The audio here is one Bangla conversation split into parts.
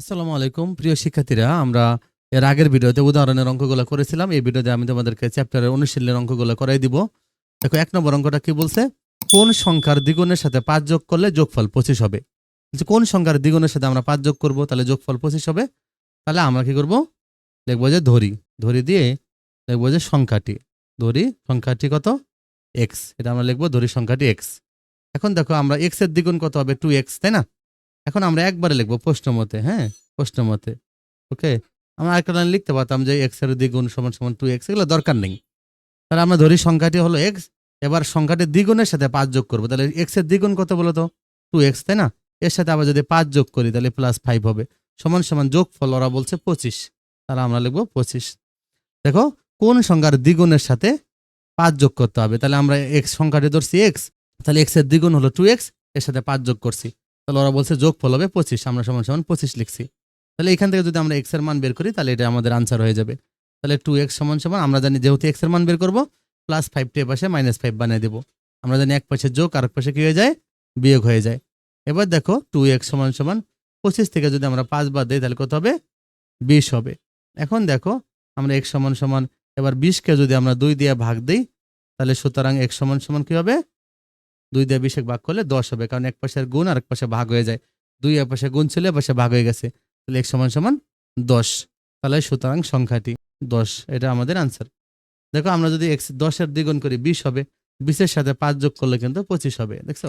আসসালামু আলাইকুম। প্রিয় শিক্ষার্থীরা, আমরা এর আগের ভিডিওতে উদাহরণের অঙ্কগুলো করেছিলাম। এই ভিডিওতে আমি তোমাদেরকে চ্যাপ্টারের অনুশীলনের অঙ্কগুলো করাই দিব। দেখো, এক নম্বর অঙ্কটা কি বলছে? কোন সংখ্যার দ্বিগুণের সাথে পাঁচ যোগ করলে যোগফল পঁচিশ হবে। কোন সংখ্যার দ্বিগুণের সাথে আমরা পাঁচ যোগ করব, তাহলে যোগফল পঁচিশ হবে। তাহলে আমরা কি করব? লিখব যে ধরি। ধরি দিয়ে লিখব যে সংখ্যাটি। ধরি সংখ্যাটি কত? এক্স এটা আমরা লিখব ধরি সংখ্যাটি এক্স এখন দেখো, আমরা এক্সের দ্বিগুণ কত হবে? টু এক্স তাই না? এখন আমরা একবারে লিখব প্রশ্ন মতে হ্যাঁ? প্রশ্ন মতে ওকে? আমরা আরেকটা লাইন লিখতে পারতাম যে এক্সের দ্বিগুণ সমান সমান টু এক্স এগুলো দরকার নেই। তাহলে আমরা ধরি সংখ্যাটি হলো এক্স এবার সংখ্যাটি দ্বিগুণের সাথে পাঁচ যোগ করব। তাহলে এক্সের দ্বিগুণ কত বলো তো? টু এক্স তাই না? এর সাথে আবার যদি পাঁচ যোগ করি, তাহলে প্লাস ফাইভ হবে। সমান সমান যোগ ফল ওরা বলছে পঁচিশ। তাহলে আমরা লিখব পঁচিশ। দেখো, কোন সংখ্যার দ্বিগুণের সাথে পাঁচ যোগ করতে হবে? তাহলে আমরা এক্স সংখ্যাটি ধরছি এক্স তাহলে এক্সের দ্বিগুণ হলো টু এক্সের সাথে পাঁচ যোগ করছি। তাহলে ওরা বলছে যোগ ফল হবে পঁচিশ, আমরা সমান সমান পঁচিশ লিখছি। তাহলে এখান থেকে যদি আমরা এক্সের মান বের করি, তাহলে এটা আমাদের আনসার হয়ে যাবে। তাহলে টু এক্স সমান সমান, আমরা জানি যেহেতু এক্সের মান বের করব প্লাস ফাইভ টি পাশে মাইনাস ফাইভ বানিয়ে দেবো। আমরা জানি এক পাশে যোগ আর এক পাশে কী হয়ে যায়? বিয়োগ হয়ে যায়। এবার দেখো টু এক্স সমান সমান পঁচিশ থেকে যদি আমরা পাঁচ বাদ দিই, তাহলে কত হবে? বিশ হবে। এখন দেখো আমরা এক সমান সমান, এবার বিশকে যদি আমরা দুই দিয়ে ভাগ দিই, তাহলে সুতরাং এক সমান সমান কি হবে? দুই দিয়ে বিশে ভাগ করলে দশ হবে, কারণ এক পাশের গুণ আর এক পাশে ভাগ হয়ে যায়। দুই এক পাশে গুণ ছিল, এক পাশে ভাগ হয়ে গেছে। তাহলে এক সমান সমান দশ। তাহলে সুতরাং সংখ্যাটি দশ, এটা আমাদের আনসার দেখো, আমরা যদি এক্স দশের দ্বিগুণ করি, বিশ হবে। বিশের সাথে পাঁচ যোগ করলে কিন্তু পঁচিশ হবে, দেখছ?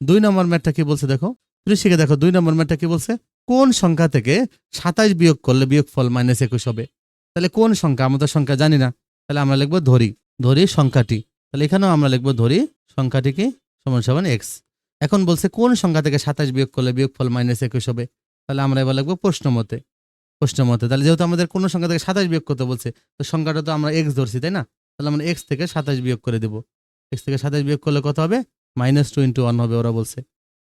দুই নম্বর ম্যাটটা কি বলছে দেখো? শিখে দেখো, দুই নম্বর ম্যাটটা কি বলছে? কোন সংখ্যা থেকে সাতাইশ বিয়োগ করলে বিয়োগ ফল মাইনাস একুশ হবে? তাহলে কোন সংখ্যা? আমরা তো সংখ্যা জানি না। তাহলে আমরা লিখব ধরি। ধরি সংখ্যাটি। তাহলে এখানেও আমরা লিখব ধরি সংখ্যাটি কি? সমান সমান এক্স এখন বলছে, কোন সংখ্যা থেকে সাতাশ বিয়োগ করলে বিয়োগ ফল মাইনাস একুশ হবে? তাহলে আমরা এবার লিখব প্রশ্ন মতে প্রশ্ন মতে তাহলে যেহেতু আমাদের কোন সংখ্যা থেকে সাতাশ বিয়োগ করতে বলছে, তো সংখ্যাটা তো আমরা এক্স ধরছি, তাই না? তাহলে আমরা এক্স থেকে সাতাশ বিয়োগ করে দেবো। এক্স থেকে সাতাশ বিয়োগ করলে কত হবে? মাইনাস টোয়েন্টি ওয়ান হবে ওরা বলছে।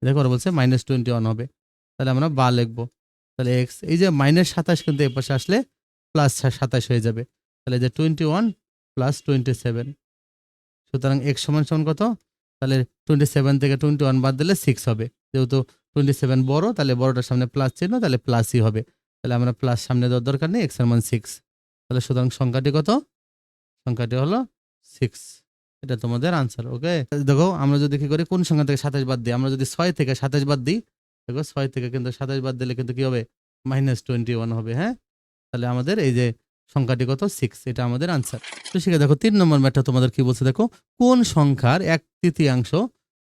দেখো ওরা বলছে মাইনাস টোয়েন্টি ওয়ান হবে। তাহলে আমরা বা লিখব। তাহলে এক্স এই যে মাইনাস সাতাশ কিন্তু এ পাশে আসলে প্লাস সাতাশ হয়ে যাবে। তাহলে যে twenty one plus twenty seven সুতরাং এক্স সমান সমান কত? তাহলে টোয়েন্টি সেভেন থেকে টোয়েন্টি ওয়ান বাদ দিলে সিক্স হবে। যেহেতু টোয়েন্টি সেভেন বড়, তাহলে বড়টার সামনে প্লাস চিহ্ন, তাহলে প্লাসই হবে। তাহলে আমরা প্লাস সামনে দেওয়ার দরকার নেই এক্সের মান সিক্স তাহলে সুতরাং সংখ্যাটি কত? সংখ্যাটি হলো সিক্স এটা তোমাদের আনসার ওকে দেখো, আমরা যদি কি করি, কোন সংখ্যা থেকে সাতাশ বাদ দিই? আমরা যদি ছয় থেকে সাতাশ বাদ দিই, দেখো, ছয় থেকে কিন্তু সাতাশ বাদ দিলে কিন্তু কি হবে? মাইনাস টোয়েন্টি ওয়ান হবে হ্যাঁ? তাহলে আমাদের এই যে সংখ্যাটি কত সিক্স এটা আমাদের আনসার তো সেখানে দেখো তিন নম্বর ম্যাটটা তোমাদের কি বলছে দেখো, কোন সংখ্যার এক তৃতীয়াংশ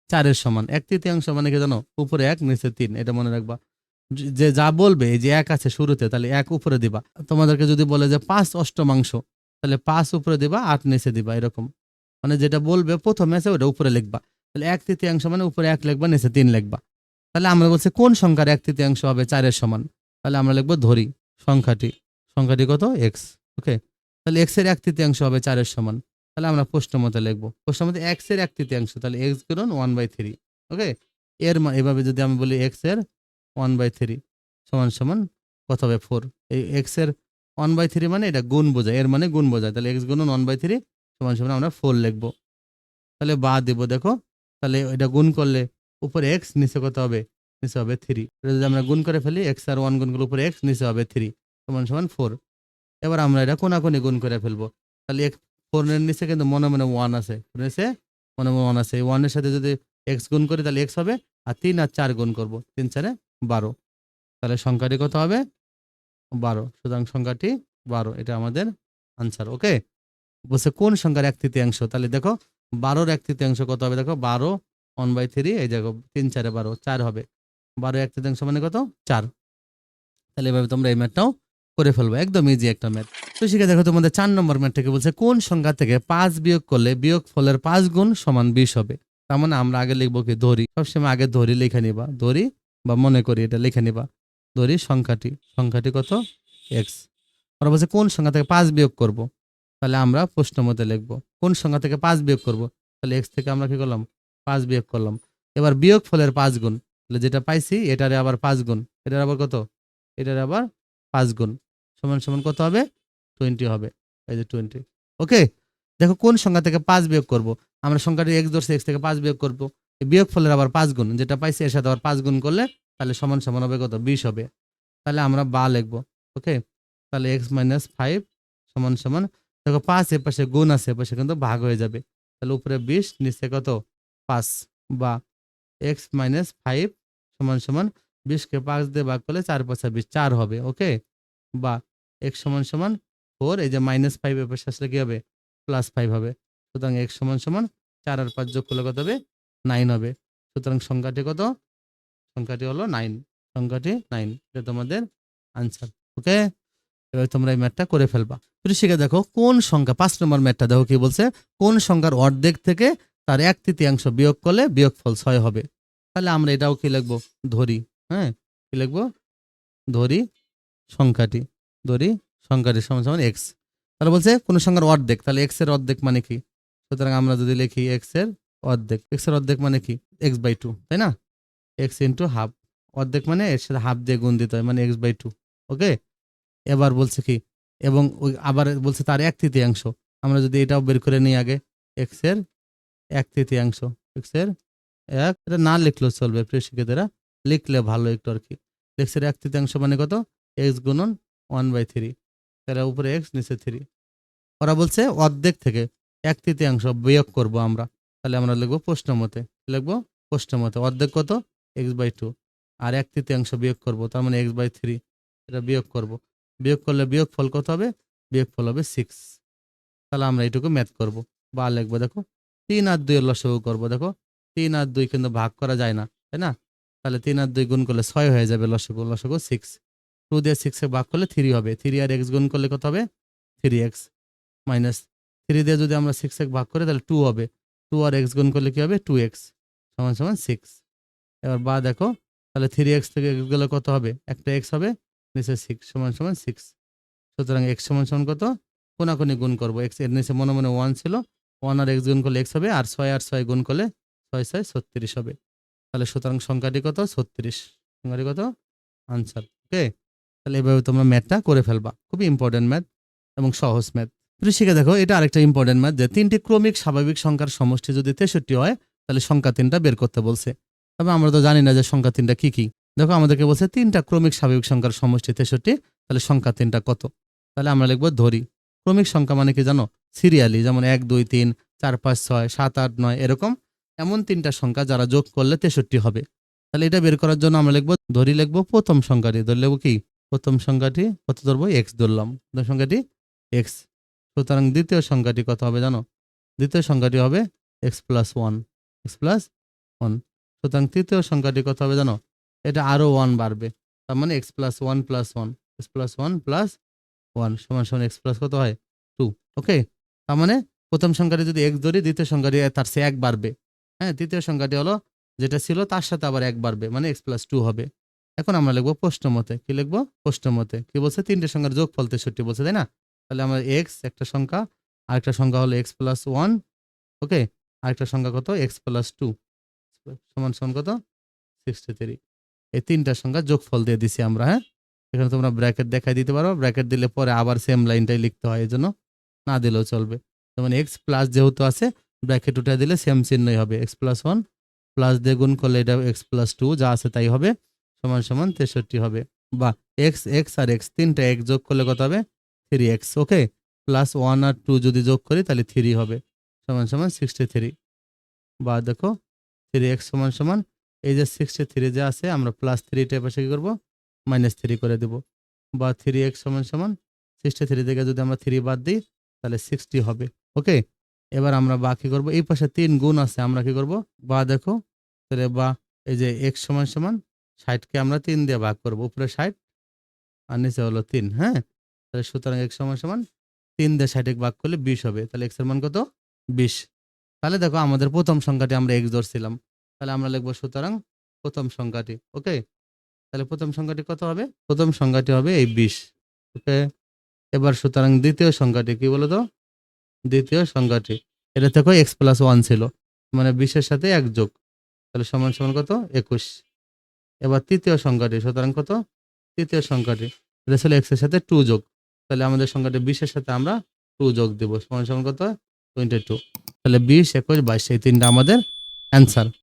চারের সমান? এক তৃতীয়াংশ মানে কি জানো? উপরে এক, নিচে তিন, এটা মনে রাখবা। যে- যে বলবে যে এক আছে শুরুতে, তাহলে এক উপরে দিবা। তোমাদেরকে যদি বলে যে পাঁচ অষ্টমাংশ, তাহলে পাঁচ উপরে দিবা, আট নিচে দিবা, এরকম। মানে যেটা বলবে প্রথমে আছে, ওটা উপরে লিখবা। তাহলে এক তৃতীয়াংশ মানে উপরে এক লিখবা, নিচে তিন লিখবা। তাহলে আমরা বলছি কোন সংখ্যার এক তৃতীয়াংশ হবে চারের সমান? তাহলে আমরা লিখব ধরি সংখ্যাটি। সংখ্যাটি কত? এক্স ওকে তাহলে এক্সের এক তৃতীয়াংশ হবে চারের সমান। তাহলে আমরা প্রশ্ন মতে লিখব। প্রশ্ন মতে এক্সের এক তৃতীয়াংশ, তাহলে এক্স গুণন ওয়ান বাই থ্রি ওকে এর এভাবে যদি আমি বলি এক্সের ওয়ান বাই থ্রি সমান সমান কত হবে? ফোর এই এক্সের ওয়ান বাই থ্রি মানে এটা গুণ বোঝায়। এর মানে গুণ বোঝায়। তাহলে এক্স গুণন ওয়ান বাই থ্রি সমান সমান আমরা ফোর লিখব। তাহলে বা দেবো, দেখো। তাহলে এটা গুণ করলে উপরে এক্স নিচে কত হবে? নিচে হবে থ্রি এটা যদি আমরা গুণ করে ফেলি এক্স আর ওয়ান গুণ করলে উপরে এক্স নিচে হবে থ্রি সমান সমান ফোর এবার আমরা এটা কোনাকুনি গুণ করে ফেলব। তাহলে এক ফোরের নিচে কিন্তু মনে মনে ওয়ান আছে। নিচে মনে মনে ওয়ান আছে। এই ওয়ানের সাথে যদি এক্স গুণ করি তাহলে এক্স হবে আর তিন আর চার গুণ করব। তিন চারে বারো। তাহলে সংখ্যাটি কত হবে? বারো। সুতরাং সংখ্যাটি বারো। এটা আমাদের আনসার ওকে বলছে কোন সংখ্যার এক তৃতীয়াংশ? তাহলে দেখো, বারোর এক তৃতীয়াংশ কত হবে? দেখো, বারো ওয়ান বাই থ্রি এই দেখো, তিন চারে বারো, চার হবে। বারো এক তৃতীয়াংশ মানে কত? চার। তাহলে এভাবে তোমরা এই ম্যাথটাও করে ফেলব, একদম ইজি একটা ম্যাথ তো শিখে দেখো তোমাদের চার নম্বর ম্যাথটাকে বলছে, কোন সংখ্যা থেকে পাঁচ বিয়োগ করলে বিয়োগ ফলের পাঁচ গুণ সমান বিশ হবে? তার মানে আমরা আগে লিখব কি ধরি সবসময় আগে ধরি লিখে নিবা। ধরি বা মনে করি এটা লিখে নিবা। ধরি সংখ্যাটি। সংখ্যাটি কত? এক্স ওরা বলছে, কোন সংখ্যা থেকে পাঁচ বিয়োগ করব? তাহলে আমরা প্রশ্ন মতে লিখব, কোন সংখ্যা থেকে পাঁচ বিয়োগ করব? তাহলে এক্স থেকে আমরা কি করলাম? পাঁচ বিয়োগ করলাম। এবার বিয়োগ ফলের পাঁচ গুণ, তাহলে যেটা পাইছি, এটারে আবার পাঁচ গুণ। এটার আবার কত? এটার আবার পাঁচ গুণ। সমান সমান কত হবে? টোয়েন্টি হবে। এই যে টোয়েন্টি ওকে দেখো কোন সংখ্যা থেকে পাঁচ বিয়োগ করব? আমরা সংখ্যাটি এক্স ধরছি এক্স থেকে পাঁচ বিয়োগ করব। বিয়োগ ফলের আবার পাঁচ গুণ। যেটা পাইছি এর সাথে আবার পাঁচ গুণ করলে তাহলে সমান সমান হবে কত? বিশ হবে। তাহলে আমরা বা লিখব। ওকে তাহলে এক্স মাইনাস ফাইভ সমান সমান। দেখো পাঁচ এ পাশে গুণ আছে এ পাশে কিন্তু ভাগ হয়ে যাবে। তাহলে উপরে বিশ, নিচে কত? পাঁচ। বা এক্স মাইনাস ফাইভ সমান সমান। বিশকে পাঁচ দিয়ে ভাগ করলে চার পাঁচা বিশ, চার হবে। ওকে বা এক্স সমান সমান ফোর এই যে মাইনাস ফাইভ এ পাশে আসলে কি হবে? প্লাস ফাইভ হবে। সুতরাং এক্স সমান সমান চার আর পাঁচ যোগ করলে কত হবে? নাইন হবে। সুতরাং সংখ্যাটি কত? সংখ্যাটি হলো নাইন সংখ্যাটি নাইন এটা তোমাদের আনসার ওকে এবার তোমরা এই ম্যাথটা করে ফেলবা। তুমি শিখে দেখো, কোন সংখ্যা, পাঁচ নম্বর ম্যাথটা দেখো কি বলছে? কোন সংখ্যার অর্ধেক থেকে তার এক তৃতীয়াংশ বিয়োগ করলে বিয়োগফল ছয় হবে। তাহলে আমরা এটাও কি লিখব? ধরি। হ্যাঁ? কি লিখব? ধরি সংখ্যাটি। ধরি সংখ্যাটি সমান সমান এক্স তাহলে বলছে কোন সংখ্যার অর্ধেক, তাহলে এক্সের অর্ধেক মানে কি? সুতরাং আমরা যদি লিখি এক্সের অর্ধেক এক্সের অর্ধেক মানে কি? এক্স বাই টু তাই না? এক্স ইন্টু হাফ অর্ধেক মানে এর সাথে হাফ দিয়ে গুণ দিতে হয় মানে এক্স বাই টু ওকে এবার বলছে কি? এবং ওই আবার বলছে তার এক তৃতীয়াংশ, আমরা যদি এটাও বের করে নিই আগে এক্সের এক তৃতীয়াংশ এক্সের এক, এটা না লিখলেও চলবে, প্রিয় শিক্ষিতেরা লিখলে ভালো একটু আর কি। এক্সের এক তৃতীয়াংশ মানে কত? এক্স গুণন ওয়ান বাই থ্রি তাহলে উপরে এক্স নিচে থ্রি ওরা বলছে অর্ধেক থেকে এক তৃতীয়াংশ বিয়োগ করব আমরা। তাহলে আমরা লিখব প্রশ্ন মতে লিখব প্রশ্ন মতে অর্ধেক কত? এক্স বাই টু আর এক তৃতীয়াংশ বিয়োগ করব, তার মানে এক্স বাই থ্রি এটা বিয়োগ করব। বিয়োগ করলে বিয়োগ ফল কত হবে? বিয়োগ ফল হবে সিক্স তাহলে আমরা এইটুকু ম্যাথ করব। বা লিখব, দেখো, তিন আর দুই লসগু করব, দেখো। তিন আর দুই কিন্তু ভাগ করা যায় না, তাই না? তাহলে তিন আর দুই গুণ করলে ছয় হয়ে যাবে লসগু লসগু সিক্স টু দিয়ে সিক্সে ভাগ করলে থ্রি হবে। থ্রি আর এক্স গুণ করলে কত হবে? থ্রি এক্স মাইনাস থ্রি দিয়ে যদি আমরা সিক্স এক্স ভাগ করি, তাহলে টু হবে। টু আর এক্স গুণ করলে কী হবে? টু এক্স সমান সমান সিক্স এবার বা দেখো, তাহলে থ্রি এক্স থেকে এক্স গেলে কত হবে? একটা এক্স হবে, নিচে সিক্স সমান সমান সিক্স সুতরাং এক্স সমান সমান কত? কোনাকুনি গুণ করব। এক্সের নিচে মনে মনে ওয়ান ছিল ওয়ান আর এক্স গুণ করলে এক্স হবে, আর ছয় আর ছয় গুণ করলে ছয় ছয় ছত্রিশ হবে। তাহলে সুতরাং সংখ্যাটি কত? ছত্রিশ। সংখ্যাটি কত? আনসার ওকে তাহলে এভাবে তোমরা ম্যাথটা করে ফেলবা। খুবই ইম্পর্টেন্ট ম্যাথ এবং সহজ ম্যাথ তুমি শিখে দেখো, এটা আরেকটা ইম্পর্টেন্ট ম্যাথ যে তিনটি ক্রমিক স্বাভাবিক সংখ্যার সমষ্টি যদি তেষট্টি হয়, তাহলে সংখ্যা তিনটা বের করতে বলছে। তবে আমরা তো জানি না যে সংখ্যা তিনটা কি কি। দেখো, আমাদেরকে বলছে তিনটা ক্রমিক স্বাভাবিক সংখ্যার সমষ্টি তেষট্টি, তাহলে সংখ্যা তিনটা কত? তাহলে আমরা লিখব ধরি। ক্রমিক সংখ্যা মানে কি জানো? সিরিয়ালি, যেমন এক, দুই, তিন, চার, পাঁচ, ছয়, সাত, আট, নয়, এরকম এমন তিনটা সংখ্যা যারা যোগ করলে তেষট্টি হবে। তাহলে এটা বের করার জন্য আমরা লিখব, ধরি লিখব প্রথম সংখ্যাটি, ধরে লিখব কি? প্রথম সংখ্যাটি কত ধরবো? এক্স ধরলাম। প্রথম সংখ্যাটি এক্স সুতরাং দ্বিতীয় সংখ্যাটি কত হবে জানো? দ্বিতীয় সংখ্যাটি হবে X plus one X plus one সুতরাং তৃতীয় সংখ্যাটি কত হবে জানো? এটা আরও ওয়ান বাড়বে। তার মানে X plus one plus one X plus one plus one সমান সমান এক্স প্লাস কত হয়? টু ওকে তার মানে প্রথম সংখ্যাটি যদি এক্স ধরি, দ্বিতীয় সংখ্যাটি তার সে এক বাড়বে। হ্যাঁ তৃতীয় সংখ্যাটি হলো যেটা ছিল, তার সাথে আবার এক বাড়বে। মানে এক্স প্লাস টু হবে। এখন আমরা লিখব প্রশ্ন মতে। কি লিখব? প্রশ্ন মতে। কি বলছে? তিনটে সংখ্যার যোগ ফল তেষট্টি বলছে, তাই না? তাহলে আমার এক্স একটা সংখ্যা, আরেকটা সংখ্যা হলো এক্স প্লাস ওয়ান ওকে আরেকটা সংখ্যা কত? এক্স প্লাস টু সমান সমান কত? সিক্সটি থ্রি এই তিনটা সংখ্যা যোগফল দিয়ে দিছি আমরা হ্যাঁ? এখানে তোমরা ব্র্যাকেট দেখাই দিতে পারো। ব্র্যাকেট দিলে পরে আবার সেম লাইনটাই লিখতে হয় এই জন্য না দিলেও চলবে। যেমন এক্স প্লাস যেহেতু আছে, ব্র্যাকেট উঠে দিলে সেম চিহ্নই হবে। এক্স প্লাস ওয়ান প্লাস দিয়ে গুণ করলে এটা এক্স প্লাস টু যা আছে তাই হবে। সমান সমান তেষট্টি হবে। বা এক্স এক্স আর এক্স তিনটা এক্স যোগ করলে কত হবে? Three X okay plus one আর টু যদি যোগ করি তাহলে থ্রি হবে। সমান সমান সিক্সটি থ্রি বা দেখো থ্রি এক্স সমান সমান, এই যে সিক্সটি থ্রি যে আছে, আমরা প্লাস থ্রিটা পাশে কী করব? মাইনাস থ্রি করে দেবো। বা থ্রি এক্স সমান সমান সিক্সটি থ্রি থেকে যদি আমরা থ্রি বাদ দিই, তাহলে সিক্সটি হবে ওকে এবার আমরা বা কী করব? এই পাশে তিন গুণ আছে, আমরা কি করব? বা দেখো, তাহলে বা এই যে এক্স সমান সমান ষাটকে আমরা তিন দিয়ে ভাগ করব। উপরে ষাট আর নিচে হলো তিন হ্যাঁ? তাহলে সুতরাং এক সমান সমান তিন দিয়ে ষাটে ভাগ করলে বিশ হবে। তাহলে এক্সের মান কত? বিশ। তাহলে দেখো আমাদের প্রথম সংখ্যাটি আমরা এক্স ধরছিলাম। তাহলে আমরা লিখব সুতরাং প্রথম সংখ্যাটি, ওকে? তাহলে প্রথম সংখ্যাটি কত হবে? প্রথম সংখ্যাটি হবে এই বিশ, ওকে? এবার সুতরাং দ্বিতীয় সংখ্যাটি কি বলো তো দ্বিতীয় সংখ্যাটি। এটা থেকে এক্স প্লাস ওয়ান ছিল মানে বিশের সাথে এক যোগ। তাহলে সমান সমান কত? একুশ। এবার তৃতীয় সংখ্যাটি, সুতরাং কত? তৃতীয় সংখ্যাটি। এটা ছিল এক্সের সাথে টু যোগ। তাহলে আমাদের সংখ্যাটি বিশের সাথে আমরা টু যোগ দেবো। সমান সমান কত? টোয়েন্টি টু তাহলে বিশ, একুশ, বাইশ, এই তিনটা আমাদের অ্যান্সার